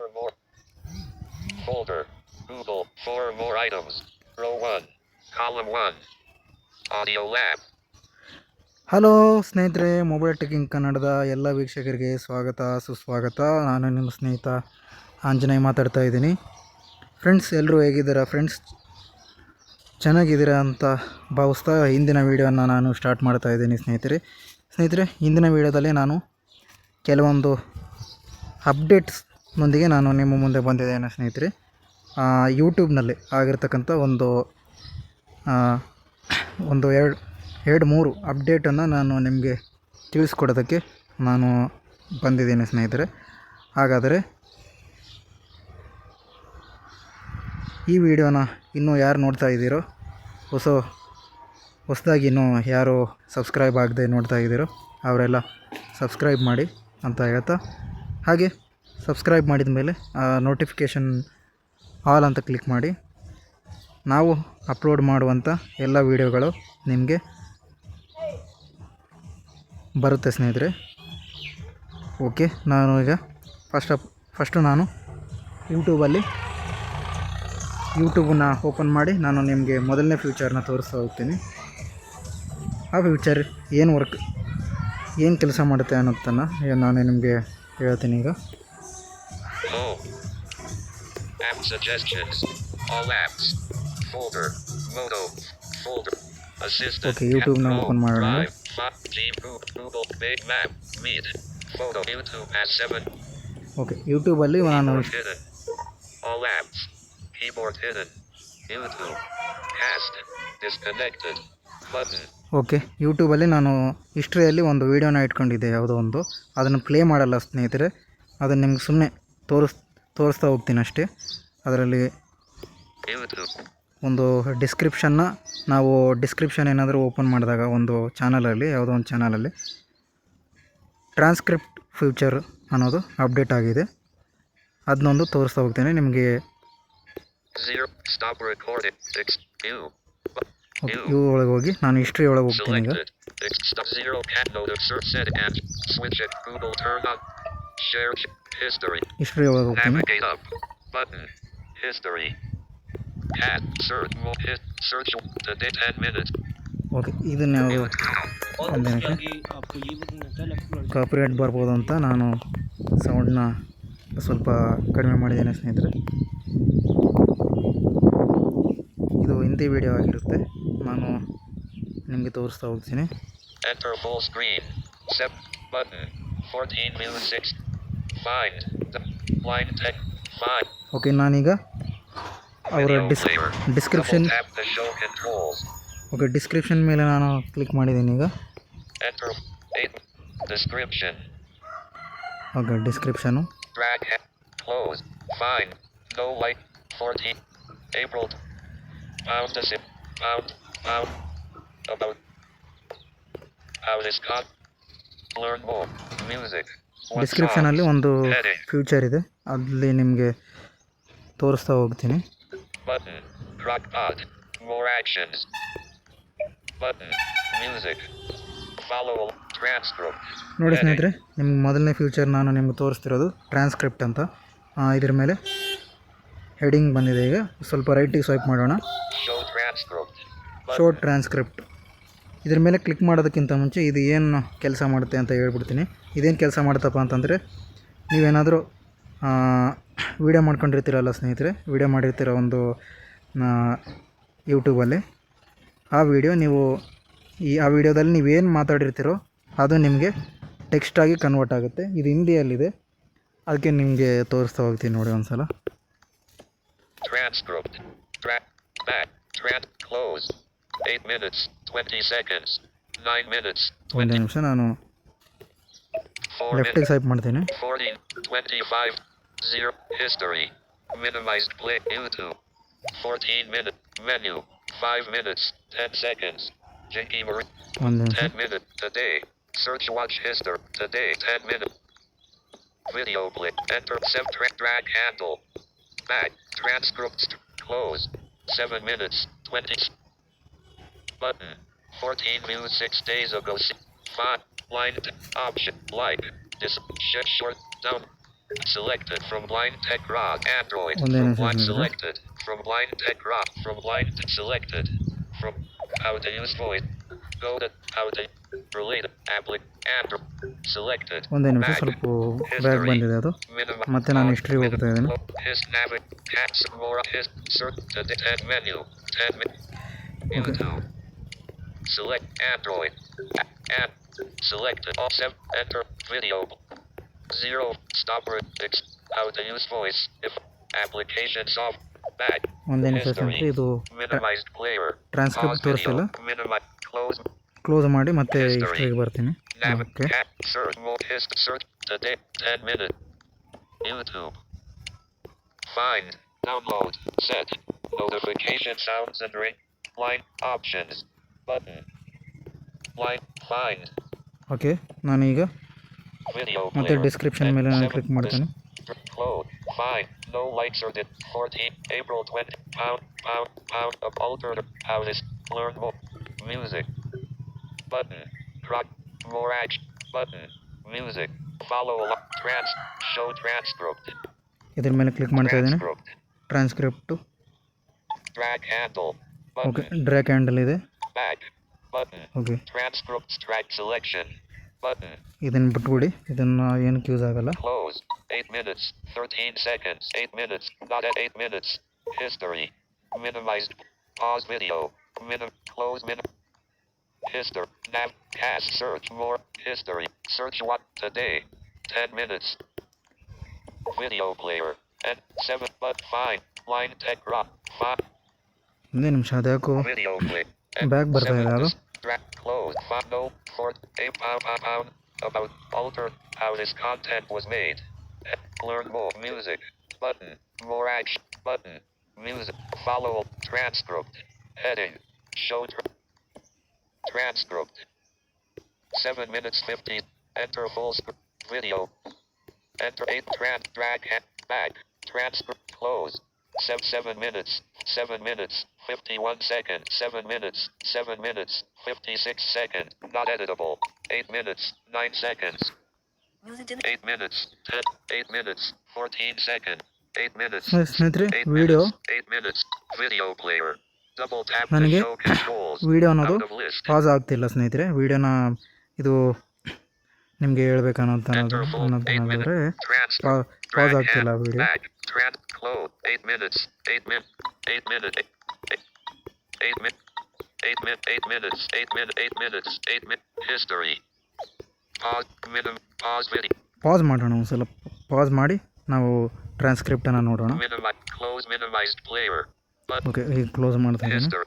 For more. Folder. Google. Four more items. Row 1. Column 1. Audio Lab. Hello ಸ್ನೇಹಿತರೆ mobile ಟೆಕಿಂಗ್ ಕನ್ನಡದ ಎಲ್ಲ ವೀಕ್ಷಕರಿಗೆ ಸ್ವಾಗತ, ಸುಸ್ವಾಗತ ನಾನು ನಿಮ್ಮ ಸ್ನೇಹಿತ ಆಂಜನೇಯ ಮಾತಾಡ್ತಾ ಇದ್ದೀನಿ ಫ್ರೆಂಡ್ಸ್ ಎಲ್ಲರೂ ಹೇಗಿದ್ದೀರಾ ಫ್ರೆಂಡ್ಸ್ ಚೆನ್ನಾಗಿದ್ದೀರಾ ಅಂತ ಭಾವಿಸ್ತಾ ಇಂದಿನ ವೀಡಿಯೋನ ನಾನು ಸ್ಟಾರ್ಟ್ ಮಾಡ್ತಾ ಇದ್ದೀನಿ ಸ್ನೇಹಿತರೆ ಸ್ನೇಹಿತರೆ, ಇಂದಿನ ವೀಡಿಯೋದಲ್ಲಿ ನಾನು ಕೆಲವೊಂದು ಅಪ್ಡೇಟ್ಸ್ನೊಂದಿಗೆ ನಾನು ನಿಮ್ಮ ಮುಂದೆ ಬಂದಿದ್ದೇನೆ ಸ್ನೇಹಿತರೆ. ಯೂಟ್ಯೂಬ್ನಲ್ಲಿ ಆಗಿರ್ತಕ್ಕಂಥ ಒಂದು ಒಂದು ಎರಡು ಎರಡು ಮೂರು ಅಪ್ಡೇಟನ್ನು ನಾನು ನಿಮಗೆ ತಿಳಿಸ್ಕೊಡೋದಕ್ಕೆ ನಾನು ಬಂದಿದ್ದೇನೆ ಸ್ನೇಹಿತರೆ. ಹಾಗಾದರೆ ಈ ವಿಡಿಯೋನ ಇನ್ನೂ ಯಾರು ನೋಡ್ತಾ ಇದ್ದೀರೋ, ಹೊಸ, ಹೊಸದಾಗಿ ಇನ್ನೂ ಯಾರು ಸಬ್ಸ್ಕ್ರೈಬ್ ಆಗದೆ ನೋಡ್ತಾ ಇದ್ದೀರೋ, ಅವರೆಲ್ಲ ಸಬ್ಸ್ಕ್ರೈಬ್ ಮಾಡಿ ಅಂತ ಹೇಳ್ತಾ. ಹಾಗೆ ಸಬ್ಸ್ಕ್ರೈಬ್ ಮಾಡಿದ ಮೇಲೆ ನೋಟಿಫಿಕೇಷನ್ ಆಲ್ ಅಂತ ಕ್ಲಿಕ್ ಮಾಡಿ. ನಾವು ಅಪ್ಲೋಡ್ ಮಾಡುವಂಥ ಎಲ್ಲ ವೀಡಿಯೋಗಳು ನಿಮಗೆ ಬರುತ್ತೆ ಸ್ನೇಹಿತರೆ. ಓಕೆ ನಾನು ಈಗ ಫಸ್ಟ್ ಅಪ್ ಫಸ್ಟು ನಾನು ಯೂಟ್ಯೂಬಲ್ಲಿ ಯೂಟ್ಯೂಬನ್ನ ಓಪನ್ ಮಾಡಿ ನಾನು ನಿಮಗೆ ಮೊದಲನೇ ಫ್ಯೂಚರ್ನ ತೋರಿಸ್ತಾ ಹೋಗ್ತೀನಿ. ಆ ಫ್ಯೂಚರ್ ಏನು ವರ್ಕ್ ಏನು ಕೆಲಸ ಮಾಡುತ್ತೆ ಅನ್ನೋದನ್ನು ನಾನು ನಿಮಗೆ ಹೇಳ್ತೀನಿ ಈಗ. Suggestions. All apps. Folder. Moto. Folder. Assistant. Okay, YouTube now open my Drive. Google. Big Map. Meet. Photo. YouTube has 7. Okay ಯೂಟ್ಯೂಬಲ್ಲಿ ನಾನು. All apps. Keyboard hidden. YouTube. Cast. Disconnected. Button. Okay ಯೂಟ್ಯೂಬಲ್ಲಿ ನಾನು ಹಿಸ್ಟ್ರಿಯಲ್ಲಿ ಒಂದು ವೀಡಿಯೋನ ಇಟ್ಕೊಂಡಿದ್ದೆ ಯಾವುದೋ ಒಂದು ಅದನ್ನು ಪ್ಲೇ ಮಾಡಲ್ಲ ಸ್ನೇಹಿತರೆ ಅದನ್ನು ನಿಮ್ಗೆ ಸುಮ್ಮನೆ ತೋರಿಸ್ ತೋರಿಸ್ತಾ ಹೋಗ್ತೀನಿ ಅಷ್ಟೇ ಅದರಲ್ಲಿ. ಒಂದು ಡಿಸ್ಕ್ರಿಪ್ಷನ್ನ ನಾವು ಡಿಸ್ಕ್ರಿಪ್ಷನ್ ಏನಾದರೂ ಓಪನ್ ಮಾಡಿದಾಗ ಒಂದು ಚಾನಲಲ್ಲಿ ಯಾವುದೋ ಒಂದು ಚಾನಲಲ್ಲಿ ಟ್ರಾನ್ಸ್ಕ್ರಿಪ್ಟ್ ಫ್ಯೂಚರ್ ಅನ್ನೋದು ಅಪ್ಡೇಟ್ ಆಗಿದೆ ಅದನ್ನೊಂದು ತೋರಿಸ್ತಾ ಹೋಗ್ತೇನೆ ನಿಮಗೆ. ಇವು ಒಳಗೆ ಹೋಗಿ, ನಾನು ಹಿಸ್ಟ್ರಿ ಒಳಗೆ ಹೋಗ್ತೀನಿ ಈಗ. ಹಿಸ್ಟ್ರಿ ಒಳಗೆ ಹೋಗ್ತೀನಿ. History. At search search today 10 minutes. Okay ಇದನ್ನ ಯಾವುದು ಒಂದು ಕಾಪಿರೇಟ್ ಬರ್ಬೋದು ಅಂತ ನಾನು ಸೌಂಡನ್ನ ಸ್ವಲ್ಪ ಕಡಿಮೆ ಮಾಡಿದ್ದೇನೆ ಸ್ನೇಹಿತರೆ ಇದು ಹಿಂದಿ ವಿಡಿಯೋ ಆಗಿರುತ್ತೆ ನಾನು ನಿಮಗೆ ತೋರಿಸ್ತಾ ಹೋಗ್ತೀನಿ Enter full screen. Set button. 14 music. Find. The blind tech Find. Okay ನಾನೀಗ ಅವರ ಡಿಸ್ ಡಿಸ್ಕ್ರಿಪ್ಷನ್ ಓಕೆ ಡಿಸ್ಕ್ರಿಪ್ಷನ್ ಮೇಲೆ ನಾನು ಕ್ಲಿಕ್ ಮಾಡಿದ್ದೀನಿ ಈಗ. ಡಿಸ್ಕ್ರಿಪ್ಷನ್ ಓಕೆ ಡಿಸ್ಕ್ರಿಪ್ಷನು ಡಿಸ್ಕ್ರಿಪ್ಷನಲ್ಲಿ ಒಂದು ಫ್ಯೂಚರ್ ಇದೆ. ಅಲ್ಲಿ ನಿಮಗೆ ತೋರಿಸ್ತಾ ಹೋಗ್ತೀನಿ. ನೋಡಿ ಸ್ನೇಹಿತರೆ ನಿಮ್ಗೆ ಮೊದಲನೇ ಫ್ಯೂಚರ್ ನಾನು ನಿಮ್ಗೆ ತೋರಿಸ್ತಿರೋದು ಟ್ರಾನ್ಸ್ಕ್ರಿಪ್ಟ್ ಅಂತ. ಇದ್ರ ಮೇಲೆ ಹೆಡಿಂಗ್ ಬಂದಿದೆ ಈಗ. ಸ್ವಲ್ಪ ರೈಟಿಗೆ ಸ್ವೈಪ್ ಮಾಡೋಣ. ಶೋ ಟ್ರಾನ್ಸ್ಕ್ರಿಪ್ಟ್ ಇದ್ರ ಮೇಲೆ ಕ್ಲಿಕ್ ಮಾಡೋದಕ್ಕಿಂತ ಮುಂಚೆ ಇದು ಏನು ಕೆಲಸ ಮಾಡುತ್ತೆ ಅಂತ ಹೇಳ್ಬಿಡ್ತೀನಿ. ಇದೇನು ಕೆಲಸ ಮಾಡುತ್ತಪ್ಪ ಅಂತಂದರೆ ನೀವೇನಾದರೂ ವೀಡಿಯೋ ಮಾಡ್ಕೊಂಡಿರ್ತೀರಲ್ಲ ಸ್ನೇಹಿತರೆ ವೀಡಿಯೋ ಮಾಡಿರ್ತೀರ ಒಂದು ಯೂಟ್ಯೂಬಲ್ಲಿ ಆ ವಿಡಿಯೋ ನೀವು ಈ ಆ ವಿಡಿಯೋದಲ್ಲಿ ನೀವೇನು ಮಾತಾಡಿರ್ತೀರೋ ಅದು ನಿಮಗೆ ಟೆಕ್ಸ್ಟಾಗಿ ಕನ್ವರ್ಟ್ ಆಗುತ್ತೆ ಇದು ಹಿಂದಿಯಲ್ಲಿದೆ ಅದಕ್ಕೆ ನಿಮಗೆ ತೋರಿಸ್ತಾ ಹೋಗ್ತೀನಿ ನೋಡಿ ಒಂದು ಸಲ Transcript. Track. Back. Trans. Close. 8 minutes. 20 seconds. 9 minutes. ಒಂದು 20. ನಿಮಿಷ ನಾನು 4 ಲೆಫ್ಟಿಗೆ ಸೈಪ್ ಮಾಡ್ತೀನಿ Zero. History. Minimized play. YouTube. 14 minute. Menu. 5 minutes. 10 seconds. Jakey Marie. 10 minute. Today. Search watch history. Today. 10 minute. Video play. Enter. Self. Drag handle. Back. Transcripts. Close. 7 minutes. 20. Button. 14 views 6 days ago. Five. Line. Option. Like. This. Short. Down. Selected from blind tech rock Android. ಒಂದೇ From ನಿಮಿಷ blind ನಿಮಿಷ. selected. From blind tech rock. From blind selected. From how to use voice. Go to how to relate applic Android. Selected. ಒಂದೇ ನಿಮಿಷ Back. ಸ್ವಲ್ಪ bag ಬಂದಿದೆ ಅದು Minimum. ಮತ್ತೆ ನಾನು history ಹೋಗ್ತಾ ಇದ್ದೀನಿ. His navi cats more his search to the tab menu. Tab menu. YouTube. Select Android. A- App. Selected. All seven. Enter. Video. Zero. Stop. re- Ex- how to use voice. If applications off. Back. ಒಂದೇ ನಿಮಿಷ ಸ್ನೇಹಿತರೆ ಇದು Minimized player. Transcript Pause video. ತೋರಿಸ್ತಿಲ್ಲ Minimize. Close. Close ಮಾಡಿ ಮತ್ತೆ History. ಹಿಸ್ಟ್ರಿಗೆ ಬರ್ತೀನಿ Nav. Okay Cat. Search. More. His. Search. Today. 10 minutes. YouTube. Find. Download. Set. Notification sounds and ring. Line. Options. Button. Line. Find. Okay ನಾನೀಗ Video ಮತ್ತೆ player. Description ಮೇಲೆ ನಾನು click ಮಾಡ್ತೀನಿ Close. Fine. No lights or did 14. April 20. Pound. Pound. Pound of altered. How this. Learn more. Music. Button. Rock. More action. Button. Music. Follow along. Trans. Show transcript. ಇದ್ರ ಮೇಲೆ click ಮಾಡ್ತಾ ಇದ್ದೀನಿ Transcript. Transcript Drag handle. Okay Button. Drag handle ಇದೆ Back. Button. Okay Transcript track selection. Button. ಇದನ್ನು ಬಿಟ್ಬಿಡಿ ಇದನ್ನು ಏನಕ್ಕೆ use ಆಗಲ್ಲ Close. 8 minutes. 13 seconds. 8 minutes. Not at 8 minutes. History. Minimized. Pause video. Minim. Close minim. History. Nav. Cast. Search more. History. Search what today. 10 minutes. Video player. And 7 but fine. Line tech rock. 5. ಒಂದೇ ನಿಮಿಷ ಅದ್ಯಾಕೋ Video play. Back ಬರ್ತಾ ಇದೆ Track close. Pound pound about alter how this content was made. Learn more music button. More action button. Music. Follow transcript. Heading. Show tra- transcript. Seven minutes fifty. Enter full script. Video. Enter eight trans drag back. Transcript close. Seven seven minutes. Seven minutes. Fifty one seconds. Seven minutes. Seven minutes. Fifty six seconds. Not editable. Eight minutes. Nine seconds. Eight minutes. Ten. Eight minutes. Fourteen seconds. Eight minutes. Eight video. minutes. Eight minutes. Video player. Double tap to ನನಗೆ show controls. Video ಅನ್ನೋದು. Pass ಆಗ್ತಿಲ್ಲ ಸ್ನೇಹಿತರೆ ವಿಡಿಯೋನ ಇದು ನಿಮಗೆ ಹೇಳ್ಬೇಕ ಅನ್ನೋ ಅಂತ close eight methods eight myth eight method eight myth eight myth eight methods eight myth eight methods eight myth pause ಮಿದ pause ಮೆರಿ ಪಾಸ್ ಮಾಡೋಣ ಒಂದ್ಸಲ. ಪಾಸ್ ಮಾಡಿ ನಾವು ಟ್ರಾನ್ಸ್ಕ್ರಿಪ್ಟನ್ನ ನೋಡೋಣ. ಓಕೆ ಲೈಟ್ ಕ್ಲೋಸ್ ಮೆದು ಲೈಜ್ ಬ್ಲವರ್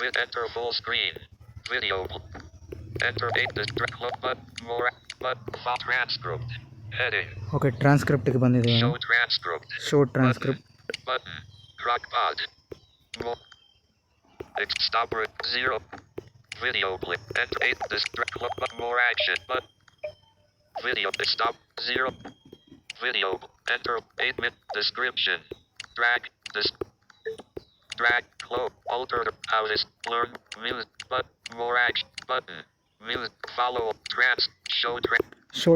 Vid enter full screen. Video. Enter eight this drag close but more but file transcript. Heading. Okay ಟ್ರಾನ್ಸ್ಕ್ರಿಪ್ಟಿಗೆ ಬಂದಿದೆ Show transcript. Show transcript Button. Crockpot. More. Ex- Stop it. Zero. Video clip. Enter eight. This direct clip. But more action. But. Video. Stop. Zero. Video. Enter eight minute description. Drag. This. drag, close, alter, houses, blur, music, but more action, button, music, follow, trans, show, trans, show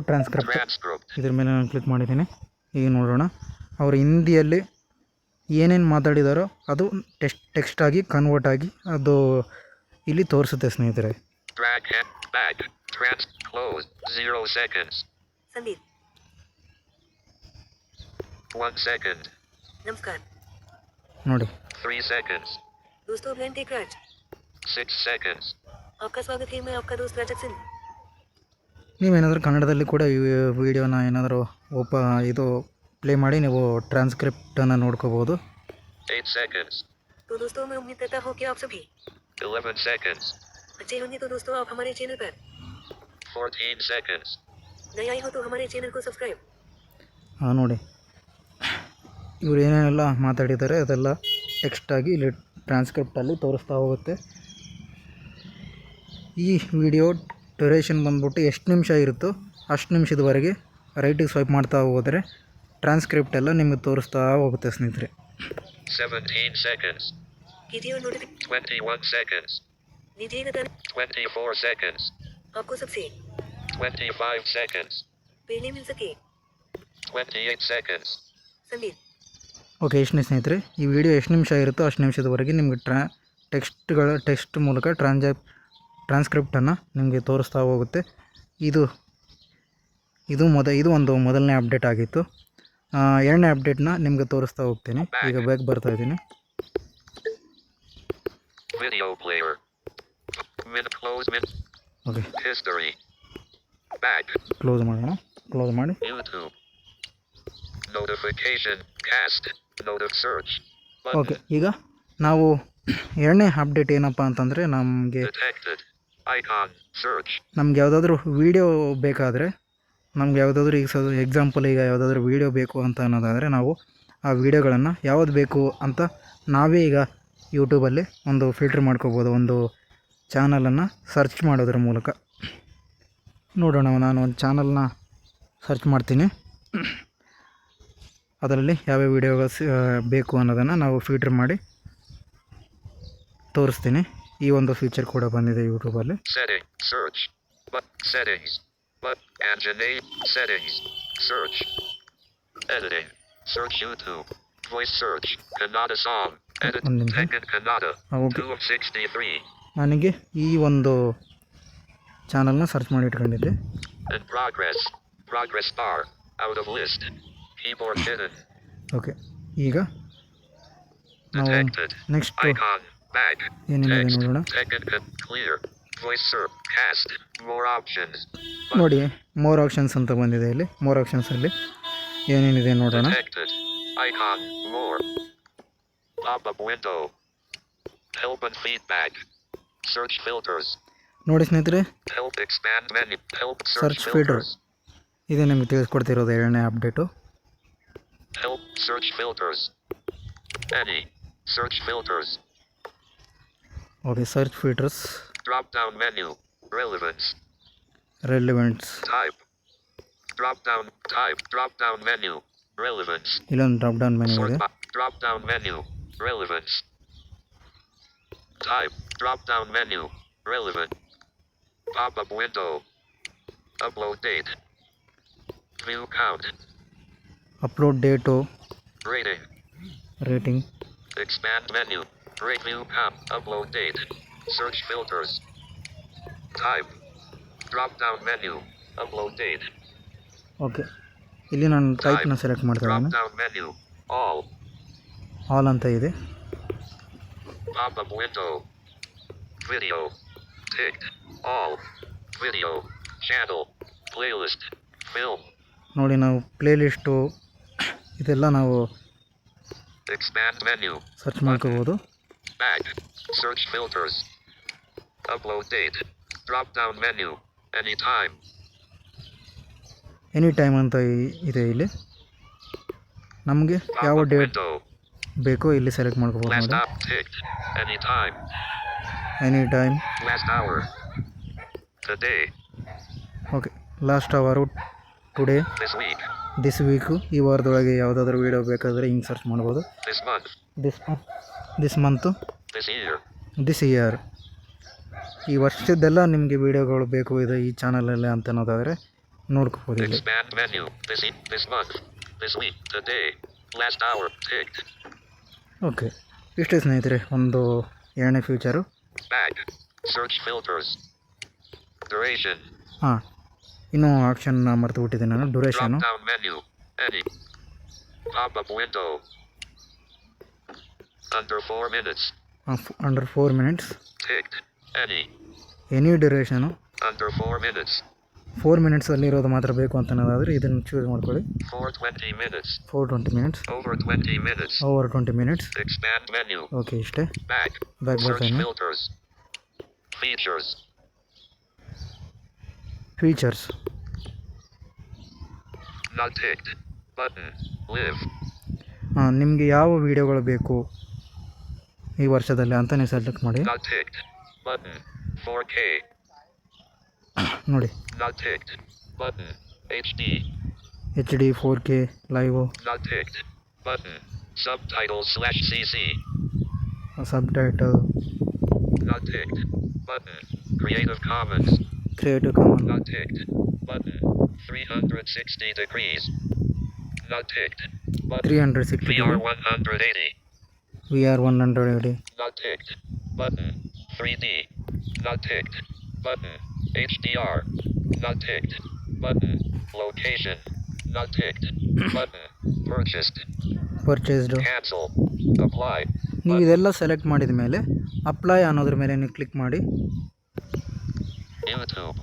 ಇದ್ರ ಮೇಲೆ ನಾನು click ಮಾಡಿದ್ದೀನಿ ಈಗ ನೋಡೋಣ ಅವರು ಹಿಂದಿಯಲ್ಲಿ ಏನೇನು ಮಾತಾಡಿದಾರೋ ಅದು ಟೆಸ್ಟ್ ಟೆಕ್ಸ್ಟ್ ಆಗಿ ಕನ್ವರ್ಟ್ ಆಗಿ ಅದು ಇಲ್ಲಿ ತೋರಿಸುತ್ತೆ ಸ್ನೇಹಿತರೆ ನೋಡಿ Three seconds. दोस्तों bland tech Raj Six seconds. आपका स्वागत है मैं आपका दोस्त राजक सिंह ನೀವೇನಾದರೂ ಕನ್ನಡದಲ್ಲಿ ಕೂಡ ಈ ವಿಡಿಯೋನ ಏನಾದರೂ ಓಪ ಇದು ಪ್ಲೇ ಮಾಡಿ ನೀವು ಟ್ರಾನ್ಸ್ಕ್ರಿಪ್ಟನ್ನು ನೋಡ್ಕೋಬೋದು Eight seconds. तो दोस्तों मैं उम्मीद करता हूँ कि आप सभी Eleven seconds. अच्छे होंगे तो दोस्तों आप हमारे चैनल पर 14 seconds. नया आए हो तो हमारे चैनल को सब्सक्राइब ಹಾಂ ನೋಡಿ ಇವ್ರು ಏನೇನೆಲ್ಲ ಮಾತಾಡಿದ್ದಾರೆ ಅದೆಲ್ಲ ಟೆಕ್ಸ್ಟಾಗಿ ಇಲ್ಲಿ ಟ್ರಾನ್ಸ್ಕ್ರಿಪ್ಟಲ್ಲಿ ತೋರಿಸ್ತಾ ಹೋಗುತ್ತೆ. ಈ ವಿಡಿಯೋ ಡ್ಯೂರೇಷನ್ ಬಂದ್ಬಿಟ್ಟು ಎಷ್ಟು ನಿಮಿಷ ಇರುತ್ತೋ ಅಷ್ಟು ನಿಮಿಷದವರೆಗೆ ರೈಟಿಗೆ ಸ್ವೈಪ್ ಮಾಡ್ತಾ ಹೋದರೆ ಟ್ರಾನ್ಸ್ಕ್ರಿಪ್ಟ್ ಎಲ್ಲ ನಿಮಗೆ ತೋರಿಸ್ತಾ ಹೋಗುತ್ತೆ ಸ್ನೇಹಿತರೆ. Twenty-five seconds. Twenty-eight seconds. Samir. Okay ಎಷ್ಟನೇ ಸ್ನೇಹಿತರೆ ಈ ವಿಡಿಯೋ ಎಷ್ಟು ನಿಮಿಷ ಇರುತ್ತೋ ಅಷ್ಟು ನಿಮಿಷದವರೆಗೆ ನಿಮಗೆ ಟ್ರಾ ಟೆಕ್ಸ್ಟ್ಗಳ ಟೆಕ್ಸ್ಟ್ ಮೂಲಕ ಟ್ರಾನ್ಜಾ ಟ್ರಾನ್ಸ್ಕ್ರಿಪ್ಟನ್ನು ನಿಮಗೆ ತೋರಿಸ್ತಾ ಹೋಗುತ್ತೆ. ಇದು ಇದು ಮೊದ ಇದು ಒಂದು ಮೊದಲನೇ ಅಪ್ಡೇಟ್ ಆಗಿತ್ತು. ಎರಡನೇ ಅಪ್ಡೇಟ್ನ ನಿಮಗೆ ತೋರಿಸ್ತಾ ಹೋಗ್ತೀನಿ. ಈಗ ಬೇಗ ಬರ್ತಾ ಇದ್ದೀನಿ. ಓಕೆ. ಕ್ಲೋಸ್ ಮಾಡೋಣ. ಕ್ಲೋಸ್ ಮಾಡಿ. Notification Notification. ಓಕೆ ಈಗ ನಾವು ಎರಡನೇ ಅಪ್ಡೇಟ್ ಏನಪ್ಪ ಅಂತಂದರೆ ನಮಗೆ. ನಮ್ಗೆ ಯಾವುದಾದ್ರೂ ವೀಡಿಯೋ ಬೇಕಾದರೆ ನಮ್ಗೆ ಯಾವುದಾದ್ರೂ ಈಗ ಎಕ್ಸಾಂಪಲ್ ಈಗ ಯಾವುದಾದ್ರೂ ವೀಡಿಯೋ ಬೇಕು ಅಂತ ಅನ್ನೋದಾದರೆ ನಾವು ಆ ವೀಡಿಯೋಗಳನ್ನು ಯಾವ್ದು ಬೇಕು ಅಂತ ನಾವೇ ಈಗ ಯೂಟ್ಯೂಬಲ್ಲಿ ಒಂದು ಫಿಲ್ಟ್ರ್ ಮಾಡ್ಕೋಬೋದು ಒಂದು ಚಾನಲನ್ನು ಸರ್ಚ್ ಮಾಡೋದ್ರ ಮೂಲಕ. ನೋಡೋಣ ನಾನು ಒಂದು ಚಾನಲ್ನ ಸರ್ಚ್ ಮಾಡ್ತೀನಿ. ಅದರಲ್ಲಿ ಯಾವ್ಯಾವ ವಿಡಿಯೋಗಳು ಬೇಕು ಅನ್ನೋದನ್ನು ನಾವು ಫಿಲ್ಟರ್ ಮಾಡಿ ತೋರಿಸ್ತೀನಿ. ಈ ಒಂದು ಫೀಚರ್ ಕೂಡ ಬಂದಿದೆ ಯೂಟ್ಯೂಬಲ್ಲಿ ಸರಿ ಸರ್ಚ್ ಸರಿ ಸರ್ಚ್ ನನಗೆ ಈ ಒಂದು ಚಾನಲ್ನ ಸರ್ಚ್ ಮಾಡಿ ಇಟ್ಕೊಂಡಿದ್ದೆ. ಕೀಬೋರ್ಡ್ ಓಕೆ ಈಗ ನೆಕ್ಸ್ಟ್ ಐ ನೋಡೋಣ. ನೋಡಿ ಮೋರ್ ಆಪ್ಷನ್ಸ್ ಅಂತ ಬಂದಿದೆ ಇಲ್ಲಿ. ಮೋರ್ ಆಪ್ಷನ್ಸ್ ಅಲ್ಲಿ ಏನೇನಿದೆ ನೋಡೋಣ. ನೋಡಿ ಸ್ನೇಹಿತರೆ ಸರ್ಚ್ ಫೀಲ್ಟರ್ಸ್ ಇದೇ ನಿಮ್ಗೆ ತಿಳಿಸ್ಕೊಡ್ತಿರೋದು ಎರಡನೇ update Help search filters. Any search filters. Okay, search filters. Drop down menu. Relevance. Relevance. Type. Drop down type. Drop down menu. Relevance. ಇಲ್ಲೊಂದು ಡ್ರಾಪ್ menu. ಮೆನು ಇದೆ relevance type drop down menu relevant pop up window upload date view count Upload date Rating. Rating Expand menu. Rate view count. Upload date. Search filters. Type. Drop down menu. Upload date. Okay ಇಲ್ಲಿ ನಾನು ಟೈಪ್ನ select ಮಾಡ್ತಾ Drop ಇದ್ದೀನಿ down menu. All. All ಅಂತ ಇದೆ Pop up window. Video. Ticked. All. Video. Channel. Playlist. Film. ನೋಡಿ ನಾವು playlist ಇದೆಲ್ಲ ನಾವು ಸರ್ಚ್ ಮಾಡ್ಕೋಬಹುದು ಡ್ರಾಪ್ ಡೌನ್ ಎನಿ ಟೈಮ್ ಅಂತ ಇದೆ ಇಲ್ಲಿ. ನಮಗೆ ಯಾವ ಡೇಟ್ ಬೇಕು ಇಲ್ಲಿ ಸೆಲೆಕ್ಟ್ ಮಾಡ್ಕೋಬಹುದು ಎನಿ ಟೈಮ್ ಓಕೆ ಲಾಸ್ಟ್ ಅವರು ಟುಡೇ ದಿಸ್ ವೀಕು ಈ ವಾರದೊಳಗೆ ಯಾವುದಾದ್ರೂ ವೀಡಿಯೋ ಬೇಕಾದರೆ ಹಿಂಗೆ ಸರ್ಚ್ ಮಾಡ್ಬೋದು. This this month. This year ಈ ವರ್ಷದ್ದೆಲ್ಲ ನಿಮಗೆ ವೀಡಿಯೋಗಳು ಬೇಕು ಇದೆ ಈ ಚಾನಲಲ್ಲಿ ಅಂತ ಅನ್ನೋದಾದರೆ ನೋಡ್ಕೋಬೋದು. ಓಕೆ ಇಷ್ಟೇ ಸ್ನೇಹಿತರೆ ಒಂದು ಎರಡನೇ ಫ್ಯೂಚರು. ಹಾಂ. ಇನ್ನು ಆಪ್ಷನ್ ಮರೆತು ಬಿಟ್ಟಿದ್ದೀನಿ ನಾನು. Duration under four minutes any duration four minutes ಅಲ್ಲಿ ಇರೋದು ಮಾತ್ರ ಬೇಕು ಅಂತ ಅನ್ನೋದಾದ್ರೆ ಇದನ್ನು ಚೂಸ್ ಮಾಡ್ಕೊಳ್ಳಿ. Four twenty minutes over veg minutes over twenty minutes okay ಇಷ್ಟೇ. ಬ್ಯಾಕ್ ಬ್ಯಾಕ್ ಫೀಚರ್ಸ್ ನಾಲ್ಥ ಏಯ್ಟ್ ಬನ್ ವೇ ಹಾಂ ನಿಮಗೆ ಯಾವ ವಿಡಿಯೋಗಳು ಬೇಕು ಈ ವರ್ಷದಲ್ಲೇ ಅಂತಾನೇ ಸೆಲೆಕ್ಟ್ ಮಾಡಿ. ನಾಲ್ಕು ಏಯ್ಟ್ ಬನ್ ಫೋರ್ ನೋಡಿ. ಲಾವ್ ಥೇಯ್ಟ್ ಬರ್ತೀನಿ eight D H D four K live ನಾಲ್ಥ ಸಬ್ ಡೈರೋ ಸ್ಲ್ಯಾಕ್ ಸಿ ಸಬ್ ಟೈಟಲ್ ನಾಲ್ ಥೈಯ್ಟ್ ಬರ್ ನೀ Not command. Common Not ticked. Button. 360 degrees. Not ticked. Button. Hundred sixty VR 180. V R one Not ticked. Button. 3D. Not ticked. Button. HDR. Not ticked. Button. Location. Not ticked. Button. Purchased. Purchased. Cancel. Apply. ನೀವು ಇದೆಲ್ಲ select ಮಾಡಿದ ಮೇಲೆ apply ಅನ್ನೋದ್ರ ಮೇಲೆ ನೀವು click ಮಾಡಿ YouTube.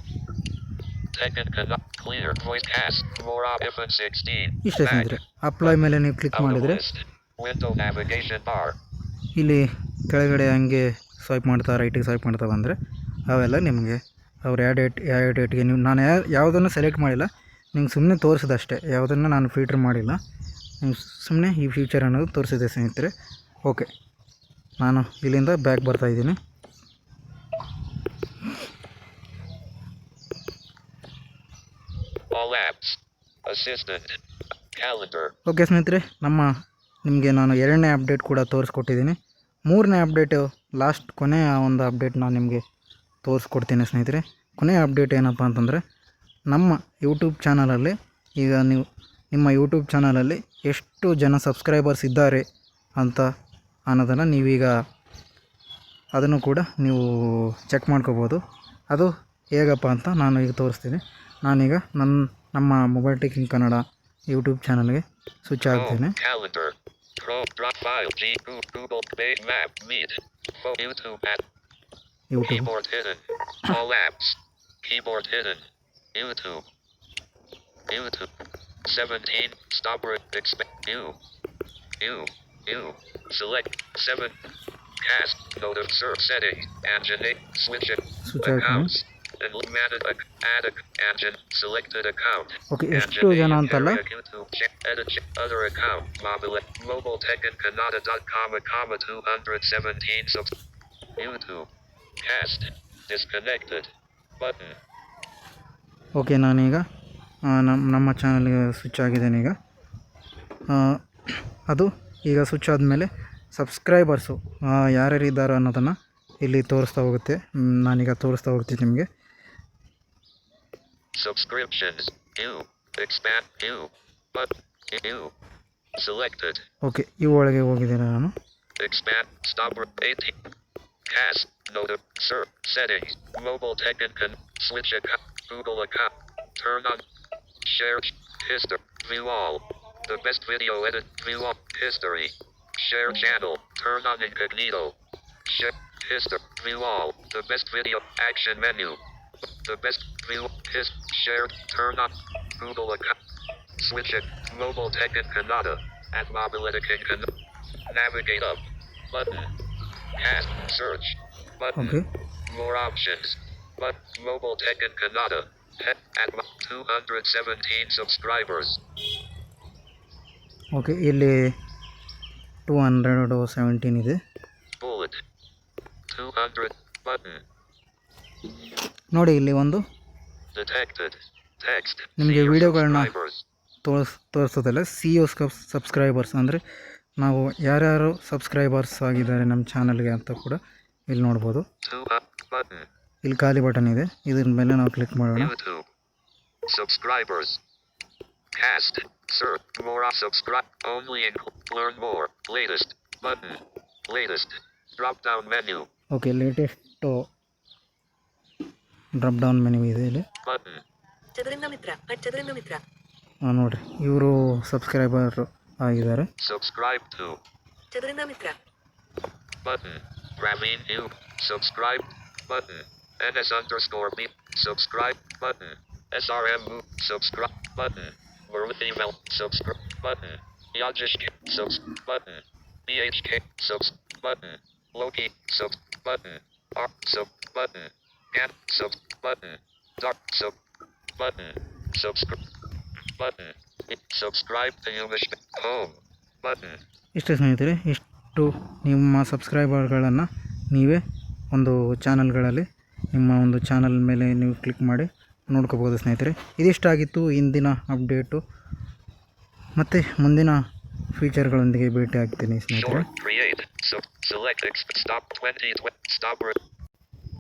Tekken cannot clear voice cast. More op 16. ಇಷ್ಟೇ ಸ್ನೇಹಿತರೆ ಅಪ್ಲೈ ಮೇಲೆ ನೀವು ಕ್ಲಿಕ್ ಮಾಡಿದರೆ list. Window navigation bar. ಇಲ್ಲಿ ಕೆಳಗಡೆ ಹಂಗೆ ಸ್ವೈಪ್ ಮಾಡ್ತಾ ರೈಟಿಗೆ ಸ್ವೈಪ್ ಮಾಡ್ತಾ ಬಂದರೆ ಅವೆಲ್ಲ ನಿಮಗೆ ಅವ್ರು ಯಾವ ಡೇಟ್ ಯಾವ ಡೇಟ್ಗೆ ನೀವು ನಾನು ಯಾವ ಯಾವುದನ್ನು ಸೆಲೆಕ್ಟ್ ಮಾಡಿಲ್ಲ ನಿಮ್ಗೆ ಸುಮ್ಮನೆ ತೋರಿಸಿದಷ್ಟೇ ಯಾವುದನ್ನು ನಾನು ಫಿಲ್ಟ್ರ್ ಮಾಡಿಲ್ಲ ನಿಮ್ಗೆ ಸುಮ್ಮನೆ ಈ ಫ್ಯೂಚರ್ ಅನ್ನೋದು ತೋರಿಸಿದೆ ಸ್ನೇಹಿತರೆ ಓಕೆ ನಾನು ಇಲ್ಲಿಂದ ಬ್ಯಾಕ್ ಬರ್ತಾ ಇದ್ದೀನಿ All apps. Assistant. Calendar. Okay ಸ್ನೇಹಿತರೆ, ನಮ್ಮ ನಿಮಗೆ ನಾನು ಎರಡನೇ ಅಪ್ಡೇಟ್ ಕೂಡ ತೋರಿಸ್ಕೊಟ್ಟಿದ್ದೀನಿ. ಮೂರನೇ ಅಪ್ಡೇಟು ಲಾಸ್ಟ್ ಕೊನೆಯ ಒಂದು ಅಪ್ಡೇಟ್ ನಾನು ನಿಮಗೆ ತೋರಿಸ್ಕೊಡ್ತೀನಿ ಸ್ನೇಹಿತರೆ. ಕೊನೆಯ ಅಪ್ಡೇಟ್ ಏನಪ್ಪ ಅಂತಂದರೆ, ನಮ್ಮ ಯೂಟ್ಯೂಬ್ ಚಾನಲಲ್ಲಿ ಈಗ ನೀವು, ನಿಮ್ಮ ಯೂಟ್ಯೂಬ್ ಚಾನಲಲ್ಲಿ ಎಷ್ಟು ಜನ ಸಬ್ಸ್ಕ್ರೈಬರ್ಸ್ ಇದ್ದಾರೆ ಅಂತ ಅನ್ನೋದನ್ನು ನೀವೀಗ ಅದನ್ನು ಕೂಡ ನೀವು ಚೆಕ್ ಮಾಡ್ಕೋಬೋದು. ಅದು ಹೇಗಪ್ಪ ಅಂತ ನಾನು ಈಗ ತೋರಿಸ್ತೀನಿ. ನಾನೀಗ ನನ್ನ ನಮ್ಮ ಮೊಬೈಲ್ ಟೇಕಿಂಗ್ ಕನ್ನಡ ಯೂಟ್ಯೂಬ್ ಚಾನಲ್ಗೆ ಸ್ವಿಚ್ ಆಗ್ತೀನಿ YouTube. YouTube. YouTube. YouTube. 17. Stop. Re- expect. New. You. New. Select. 7. Cast. Note of search setting. Engine. Switch it. Switch Accounts. And okay ಎಷ್ಟು ಜನ ಅಂತಲ್ಲ area, YouTube. Check. Edit. check, Other account. Mobile. Mobile Tech and Canada.com. Comma 217 subs. YouTube. Cast. Disconnected. Button. Okay ನಾನೀಗ ನಮ್ಮ ನಮ್ಮ ಚಾನಲ್ಗೆ switch ಆಗಿದ್ದೇನೆ ಈಗ ಅದು ಈಗ ಸ್ವಿಚ್ ಆದಮೇಲೆ ಸಬ್ಸ್ಕ್ರೈಬರ್ಸು ಯಾರ್ಯಾರಿದ್ದಾರೋ ಅನ್ನೋದನ್ನು ಇಲ್ಲಿ ತೋರಿಸ್ತಾ ಹೋಗುತ್ತೆ ನಾನೀಗ ತೋರಿಸ್ತಾ ಹೋಗ್ತೀನಿ ನಿಮಗೆ Subscriptions. You. Expand. You. Button. You. Selected. Okay ಇವು ಒಳಗೆ ಹೋಗಿದ್ದೇನೆ ನಾನು Expand. Stop. re- 18. Cast. Note. of Search. Settings. Mobile Tech and con- Switch account. Google account. Turn on. Share. History. View all. The best video edit. View all. History. Share channel. Turn on incognito. Share. History. View all. The best video. Action menu. The best view. His. Shared. Turn on. Google account. Switch it. Mobile Tech and Canada. At Mobility and Canada. Navigate up. Button. Cast. Search. Button. Okay More options. But Mobile Tech and Canada. He- At mo- 217 subscribers. Okay ಇಲ್ಲಿ two hundred seventeen ಇದೆ Bullet. ನೋಡಿ ಇಲ್ಲಿ ಒಂದು. ನಿಮಗೆ ವಿಡಿಯೋಗಳನ್ನ ತೋರಿಸ್ ತೋರಿಸೋದಲ್ಲ C U ಸ್ಕ ಸಬ್ಸ್ಕ್ರೈಬರ್ಸ್ ಅಂದರೆ ನಾವು ಯಾರ್ಯಾರು ಸಬ್ಸ್ಕ್ರೈಬರ್ಸ್ ಆಗಿದ್ದಾರೆ ನಮ್ಮ ಚಾನಲ್ಗೆ ಅಂತ ಕೂಡ ಇಲ್ಲಿ ನೋಡ್ಬೋದು. ಇಲ್ಲಿ ಖಾಲಿ ಬಟನ್ ಇದೆ. ಇದ್ರ ಮೇಲೆ ನಾವು ಕ್ಲಿಕ್ ಮಾಡೋಣ. ಸಬ್ಸ್ಕ್ರೈಬರ್ಸ್ ಕ್ಯಾಸ್ಟ್ ಸರ್ಚ್ ಮೋರ್ ಆ subscribe only in learn more latest button latest drop down menu okay latest drop down menu ಇದೆ ಇಲ್ಲಿ Button. ಚದುರಂಗ ಮಿತ್ರ ಹಟ್ ಚದುರಂಗ ಮಿತ್ರ ಹಾಂ ನೋಡಿರಿ ಇವರು ಸಬ್ಸ್ಕ್ರೈಬರ್ ಆಗಿದ್ದಾರೆ Subscribe to. Chaduranga Mitra Button. Ravine you. Subscribe. Button. NS underscore B. Subscribe. Button. SRM move. Subscribe. Button. Maruthimel. Subscribe. Button. Yajish. Subs. Button. BHK. Subs. Button. Loki. Sub. Button. R. Sub. Button. Ant. Sub. Button. Dark. Sub. Button. Subscribe. Button. Subscribe to English Home. Button. ಇಷ್ಟು ಸ್ನೇಹಿತರೆ ಇಷ್ಟು ನಿಮ್ಮ ಸಬ್ಸ್ಕ್ರೈಬರ್ಗಳನ್ನು ನೀವೇ ಒಂದು ಚಾನಲ್ಗಳಲ್ಲಿ ನಿಮ್ಮ ಒಂದು channel ಮೇಲೆ ನೀವು ಕ್ಲಿಕ್ ಮಾಡಿ ನೋಡ್ಕೋಬೋದು ಸ್ನೇಹಿತರೆ ಇದಿಷ್ಟಾಗಿತ್ತು ಇಂದಿನ ಅಪ್ಡೇಟು ಮತ್ತು ಮುಂದಿನ ಫೀಚರ್ಗಳೊಂದಿಗೆ ಭೇಟಿ ಆಗ್ತೀನಿ ಸ್ನೇಹಿತರೆ